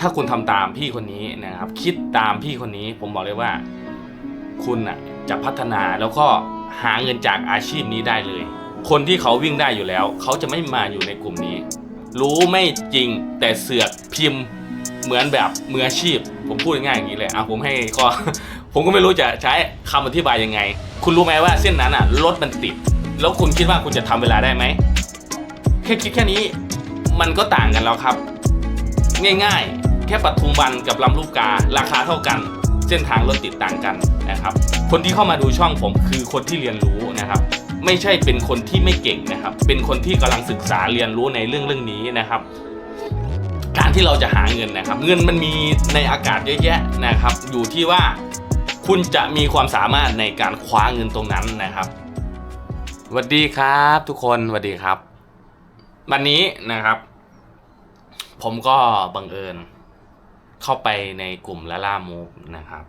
ถ้าคุณทำตามพี่คนนี้นะครับ คิดตามพี่คนนี้ผมบอกเลยว่า คุณอะจะพัฒนาแล้วก็หาเงินจากอาชีพนี้ได้เลย คนที่เขาวิ่งได้อยู่แล้ว เขาจะไม่มาอยู่ในกลุ่มนี้ รู้ไม่จริงแต่เสือกพิมพ์เหมือนแบบมืออาชีพ ผมพูดง่ายอย่างนี้เลยอะผมให้ก็ผมก็ไม่รู้จะใช้คำอธิบายยังไง คุณรู้ไหมว่าเส้นนั้นอะรถมันติด แล้วคุณคิดว่าคุณจะทำเวลาได้ไหมแค่คิดแค่นี้ มันก็ต่างกันแล้วครับ ง่ายๆ แค่ปทุมวันกับลำลูกการาคาเท่ากัน เส้นทางรถติดต่างกันนะครับ คนที่เข้ามาดูช่องผมคือคนที่เรียนรู้นะครับ ไม่ใช่เป็นคนที่ไม่เก่งนะครับ เป็นคนที่กำลังศึกษาเรียนรู้ในเรื่องเรื่องนี้นะครับ การที่เราจะหาเงินนะครับ เงินมันมีในอากาศเยอะแยะนะครับ อยู่ที่ว่าคุณจะมีความสามารถในการคว้าเงินตรงนั้นนะครับสวัสดีครับ ทุกคนสวัสดีครับ วันนี้นะครับ ผมก็บังเอิญ เข้าไปในกลุ่มละล่ามูฟนะครับ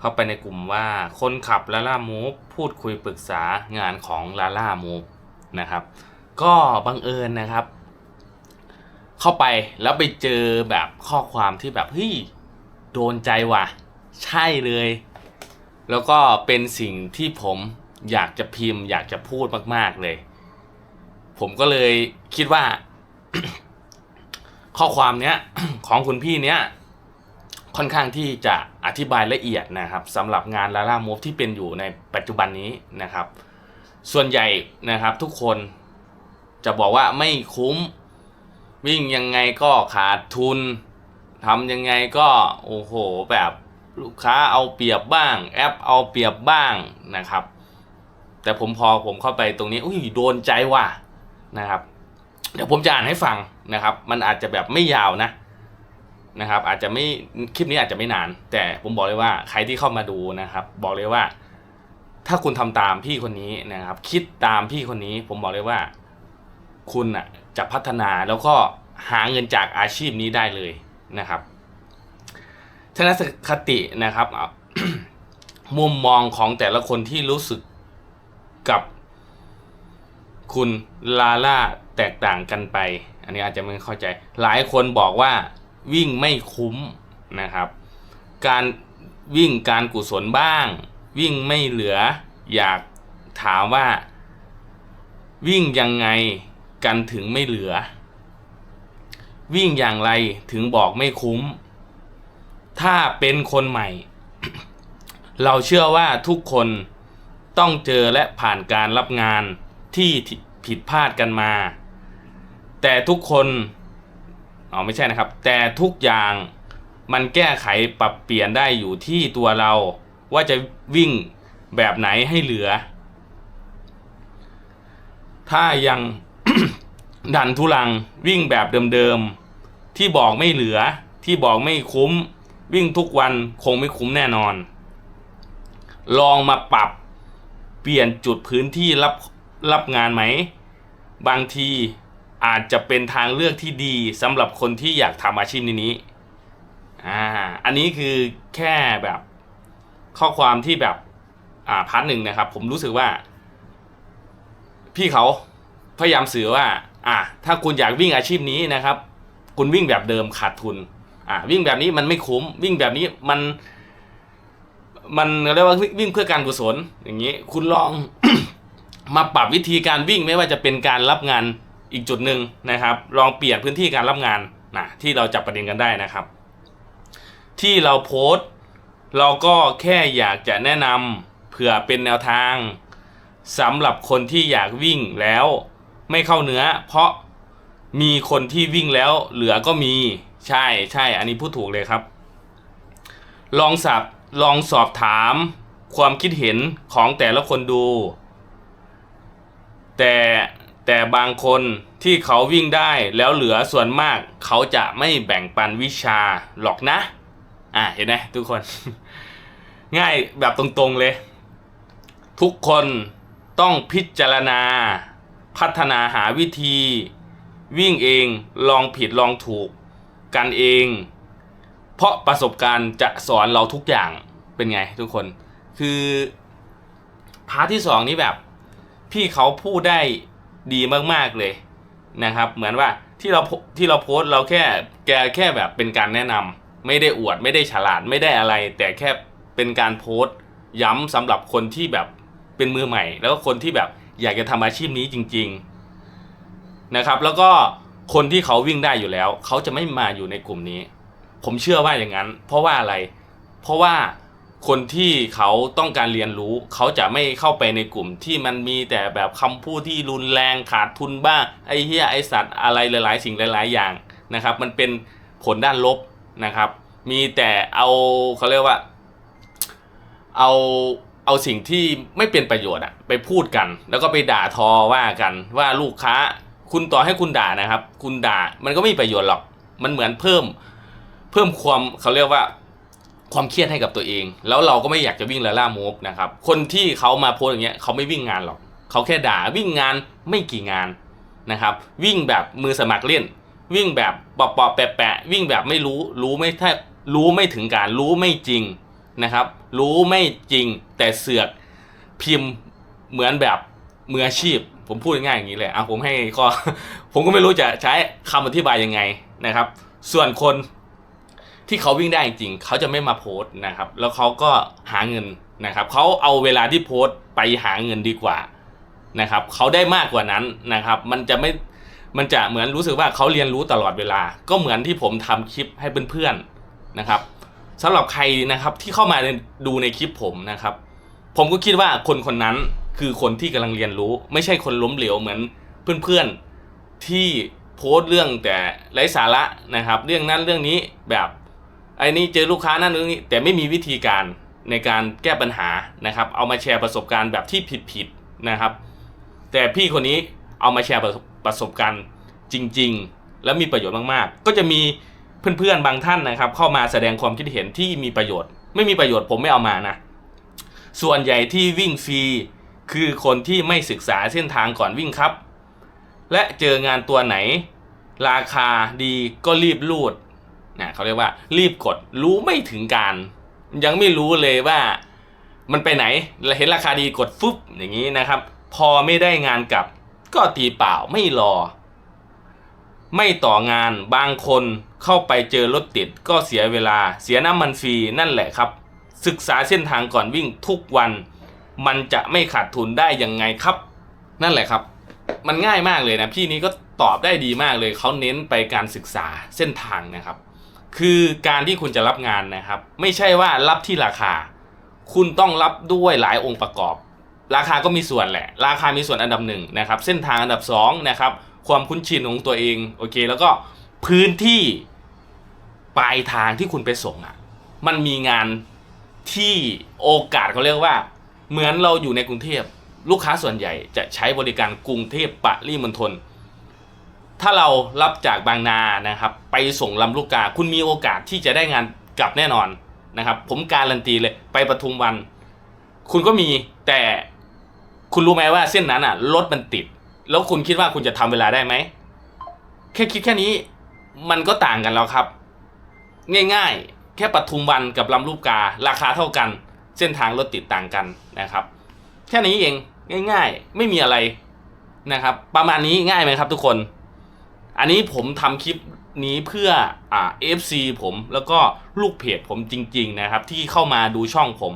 เข้าไปในกลุ่มว่าคนขับละล่ามูฟพูดคุยปรึกษางานของละล่ามูฟนะครับ ก็บังเอิญนะครับ เข้าไปแล้วไปเจอแบบข้อความที่แบบเฮ้ยโดนใจว่ะ ใช่เลย แล้วก็เป็นสิ่งที่ผมอยากจะพิมพ์ อยากจะพูดมาก ๆเลย ผมก็เลยคิดว่า ข้อความเนี้ยของคุณพี่เนี้ยค่อนข้างที่จะอธิบายละเอียดนะครับสำหรับงานลาล่ามูฟที่เป็นอยู่ในปัจจุบันนี้นะครับ ส่วนใหญ่นะครับทุกคนจะบอกว่าไม่คุ้มวิ่งยังไงก็ขาดทุนทำยังไงก็โอ้โหแบบลูกค้าเอาเปรียบบ้าง แอปเอาเปรียบบ้างนะครับ แต่ผมพอผมเข้าไปตรงนี้อุ้ยโดนใจว่ะนะครับ เดี๋ยวผมจะอ่านให้ฟังนะครับ มันอาจจะแบบไม่ยาวนะนะครับ อาจจะไม่คลิปนี้อาจจะไม่นาน แต่ผมบอกเลยว่าใครที่เข้ามาดูนะครับ บอกเลยว่า ถ้าคุณทำตามพี่คนนี้นะครับ คิดตามพี่คนนี้ ผมบอกเลยว่า คุณอะจะพัฒนาแล้วก็หาเงินจากอาชีพนี้ได้เลยนะครับทัศนคตินะครับมุมมองของแต่ละคนที่รู้สึกกับคุณลาล่า แตกต่างกันไป อันนี้อาจจะไม่เข้าใจ หลายคนบอกว่าวิ่งไม่คุ้มนะครับ การวิ่งการกุศลบ้าง วิ่งไม่เหลือ อยากถามว่า วิ่งยังไงกันถึงไม่เหลือ วิ่งอย่างไรถึงบอกไม่คุ้ม ถ้าเป็นคนใหม่ เราเชื่อว่าทุกคนต้องเจอและผ่านการรับงานที่ผิดพลาดกันมา แต่ทุกคนอ๋อไม่ใช่นะครับ แต่ทุกอย่างมันแก้ไขปรับเปลี่ยนได้อยู่ที่ตัวเรา ว่าจะวิ่งแบบไหนให้เหลือ ถ้ายังดันทุลังวิ่งแบบเดิมๆ ที่บอกไม่เหลือที่บอกไม่คุ้ม วิ่งทุกวันคงไม่คุ้มแน่นอน ลองมาปรับเปลี่ยนจุดพื้นที่รับรับงานไหม บางที อาจจะเป็นทางเลือกที่ดีสำหรับคนที่อยากทำอาชีพนี้นี้อ่าอันนี้คือแค่แบบข้อความที่แบบอ่าพาร์ทหนึ่งนะครับ ผมรู้สึกว่า พี่เขาพยายามสื่อว่า อ่า ถ้าคุณอยากวิ่งอาชีพนี้นะครับ คุณวิ่งแบบเดิมขาดทุน อ่า วิ่งแบบนี้มันไม่คุ้ม วิ่งแบบนี้มัน มันเรียกว่าวิ่งเพื่อการกุศลอย่างนี้ คุณลองมาปรับวิธีการวิ่งไม่ว่าจะเป็นการรับงาน อีกจุดหนึ่งนะครับ ลองเปลี่ยนพื้นที่การรับงานนะที่เราจับประเด็นกันได้นะครับ ที่เราโพสต์เราก็แค่อยากจะแนะนำเผื่อเป็นแนวทางสำหรับคนที่อยากวิ่งแล้วไม่เข้าเนื้อ เพราะมีคนที่วิ่งแล้วเหลือก็มีใช่ใช่อันนี้พูดถูกเลยครับ ลองสับลองสอบถามความคิดเห็นของแต่ละคนดู แต่ แต่บางคนที่เขาวิ่งได้แล้วเหลือส่วนมาก เขาจะไม่แบ่งปันวิชาหรอกนะ อะเห็นไหมทุกคน ง่ายแบบตรงๆเลย ทุกคนต้องพิจารณา พัฒนาหาวิธี วิ่งเองลองผิดลองถูกกันเอง เพราะประสบการณ์จะสอนเราทุกอย่างเป็นไงทุกคน คือพาร์ทที่สองนี้แบบ พี่เขาพูดได้ ดีมากๆเลยนะครับ เหมือนว่าที่เราที่เราโพสเราแค่แกแค่แบบเป็นการแนะนำไม่ได้อวดไม่ได้ฉลาดไม่ได้อะไร แต่แค่เป็นการโพสย้ำสำหรับคนที่แบบเป็นมือใหม่ แล้วก็คนที่แบบอยากจะทำอาชีพนี้จริง ๆนะครับ แล้วก็คนที่เขาวิ่งได้อยู่แล้ว เขาจะไม่มาอยู่ในกลุ่มนี้ ผมเชื่อว่าอย่างนั้น เพราะว่าอะไร เพราะว่า คนที่เขาต้องการเรียนรู้ เขาจะไม่เข้าไปในกลุ่มที่มันมีแต่แบบคำพูดที่รุนแรงขาดทุนบ้างไอ้เหี้ยไอ้สัตว์อะไรหลาย ๆ สิ่งหลาย ๆ อย่างนะครับ มันเป็นผลด้านลบนะครับ มีแต่เอาเขาเรียกว่า เอาเอาสิ่งที่ไม่เป็นประโยชน์อะไปพูดกัน แล้วก็ไปด่าทอว่ากันว่าลูกค้า คุณต่อให้คุณด่านะครับ คุณด่ามันก็ไม่มีประโยชน์หรอก มันเหมือนเพิ่ม เพิ่มความเขาเรียกว่า ความเครียดให้กับตัวเอง แล้วเราก็ไม่อยากจะวิ่งละล่ามูฟนะครับคนที่เขามาโพสอย่างเงี้ยเขาไม่วิ่งงานหรอกเขาแค่ด่าวิ่งงานไม่กี่งานนะครับ วิ่งแบบมือสมัครเล่น วิ่งแบบปอปอแปะแปะวิ่งแบบไม่รู้รู้ไม่แทบรู้ไม่ถึงการรู้ไม่จริงนะครับ รู้ไม่จริงแต่เสือกพิมพ์เหมือนแบบมืออาชีพ ผมพูดง่ายอย่างนี้เลยอะผมให้ก็ผมก็ไม่รู้จะใช้คำอธิบายยังไงนะครับ ส่วนคน ที่เขาวิ่งได้จริงเขาจะไม่มาโพสต์นะครับ แล้วเขาก็หาเงินนะครับเขาเอาเวลาที่โพสต์ไปหาเงินดีกว่านะครับเขาได้มากกว่านั้นนะครับ มันจะไม่มันจะเหมือนรู้สึกว่าเขาเรียนรู้ตลอดเวลา ก็เหมือนที่ผมทำคลิปให้เพื่อนๆนะครับสำหรับใครนะครับที่เข้ามาดูในคลิปผมนะครับ ผมก็คิดว่าคนคนนั้นคือคนที่กำลังเรียนรู้ ไม่ใช่คนล้มเหลวเหมือนเพื่อนๆที่โพสต์เรื่องแต่ไร้สาระนะครับ เรื่องนั้นเรื่องนี้แบบ ไอ้นี่เจอลูกค้านั่นเรื่งนี้แต่ไม่มีวิธีการในการแก้ปัญหานะครับ เอามาแชร์ประสบการณ์แบบที่ผิดๆนะครับ แต่พี่คนนี้เอามาแชร์ประสบการณ์จริง ๆ แล้วมีประโยชน์มากๆ ก็จะมีเพื่อนๆบางท่านนะครับ เข้ามาแสดงความคิดเห็นที่มีประโยชน์ ไม่มีประโยชน์ผมไม่เอามานะส่วนใหญ่ที่วิ่งฟรีคือคนที่ไม่ศึกษาเส้นทางก่อนวิ่งครับ และเจองานตัวไหน ราคาดีก็รีบรูด นะเขาเรียกว่า รีบกดรู้ไม่ถึงการ ยังไม่รู้เลยว่ามันไปไหนเห็นราคาดีกดฟึบอย่างนี้นะครับ พอไม่ได้งานกลับ ก็ตีเปล่าไม่รอ ไม่ต่องานบางคนเข้าไปเจอรถติด ก็เสียเวลาเสียน้ำมันฟรีนั่นแหละครับ ศึกษาเส้นทางก่อนวิ่งทุกวัน มันจะไม่ขาดทุนได้ยังไงครับ นั่นแหละครับ มันง่ายมากเลยนะพี่นี้ก็ตอบได้ดีมากเลยเขาเน้นไปการศึกษาเส้นทางนะครับ คือการที่คุณจะรับงานนะครับ ไม่ใช่ว่ารับที่ราคา คุณต้องรับด้วยหลายองค์ประกอบ ราคาก็มีส่วนแหละ ราคามีส่วนอันดับหนึ่งนะครับ เส้นทางอันดับสองนะครับ ความคุ้นชินของตัวเองโอเค แล้วก็พื้นที่ปลายทางที่คุณไปส่งอะ มันมีงานที่โอกาสเขาเรียกว่า เหมือนเราอยู่ในกรุงเทพลูกค้าส่วนใหญ่จะใช้บริการกรุงเทพปริมณฑล ถ้าเรารับจากบางนานะครับ ไปส่งลำลูกกา คุณมีโอกาสที่จะได้งานกลับแน่นอนนะครับ ผมการันตีเลยไปปทุมวัน คุณก็มีแต่คุณรู้ไหมว่าเส้นนั้นอะรถมันติด แล้วคุณคิดว่าคุณจะทำเวลาได้ไหมแค่คิดแค่นี้มันก็ต่างกันแล้วครับ ง่ายๆ แค่ปทุมวันกับลำลูกกา ราคาเท่ากัน เส้นทางรถติดต่างกันนะครับ แค่นี้เองง่าย ๆ ไม่มีอะไรนะครับ ประมาณนี้ง่ายไหมครับทุกคน อันนี้ผมทำคลิปนี้เพื่ออ่า FC ผมแล้วก็ลูกเพจผมจริง ๆ นะครับ ที่เข้ามาดูช่องผม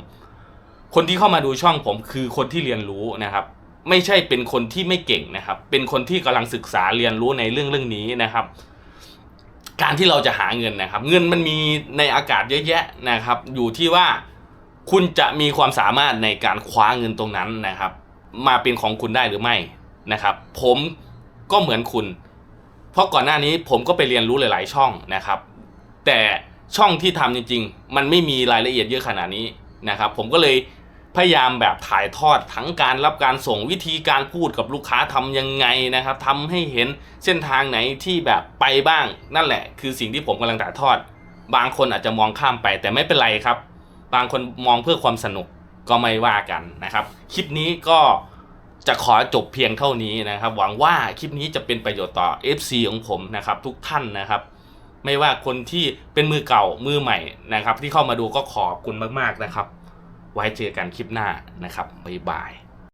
คนที่เข้ามาดูช่องผมคือคนที่เรียนรู้นะครับ ไม่ใช่เป็นคนที่ไม่เก่งนะครับ เป็นคนที่กำลังศึกษาเรียนรู้ในเรื่องเรื่องนี้นะครับ การที่เราจะหาเงินนะครับ เงินมันมีในอากาศเยอะแยะนะครับ อยู่ที่ว่าคุณจะมีความสามารถในการคว้าเงินตรงนั้นนะครับ มาเป็นของคุณได้หรือไม่นะครับ ผมก็เหมือนคุณ ราะก่อนหน้านี้ผมก็ไปเรียนรู้หลาย ๆ ช่องนะครับ แต่ช่องที่ทำจริง ๆ มันไม่มีรายละเอียดเยอะขนาดนี้นะครับ ผมก็เลยพยายามแบบถ่ายทอดทั้งการรับการส่งวิธีการพูดกับลูกค้าทำยังไงนะครับทำให้เห็นเส้นทางไหนที่แบบไปบ้างนั่นแหละ คือสิ่งที่ผมกำลังถ่ายทอด บางคนอาจจะมองข้ามไปแต่ไม่เป็นไรครับ บางคนมองเพื่อความสนุกก็ไม่ว่ากันนะครับ คลิปนี้ก็ จะขอจบเพียงเท่านี้นะครับ หวังว่าคลิปนี้จะเป็นประโยชน์ต่อ FC ของผมนะครับ ทุกท่านนะครับ ไม่ว่าคนที่เป็นมือเก่ามือใหม่นะครับ ที่เข้ามาดูก็ขอบคุณมากๆนะครับ ไว้เจอกันคลิปหน้านะครับบ๊ายบาย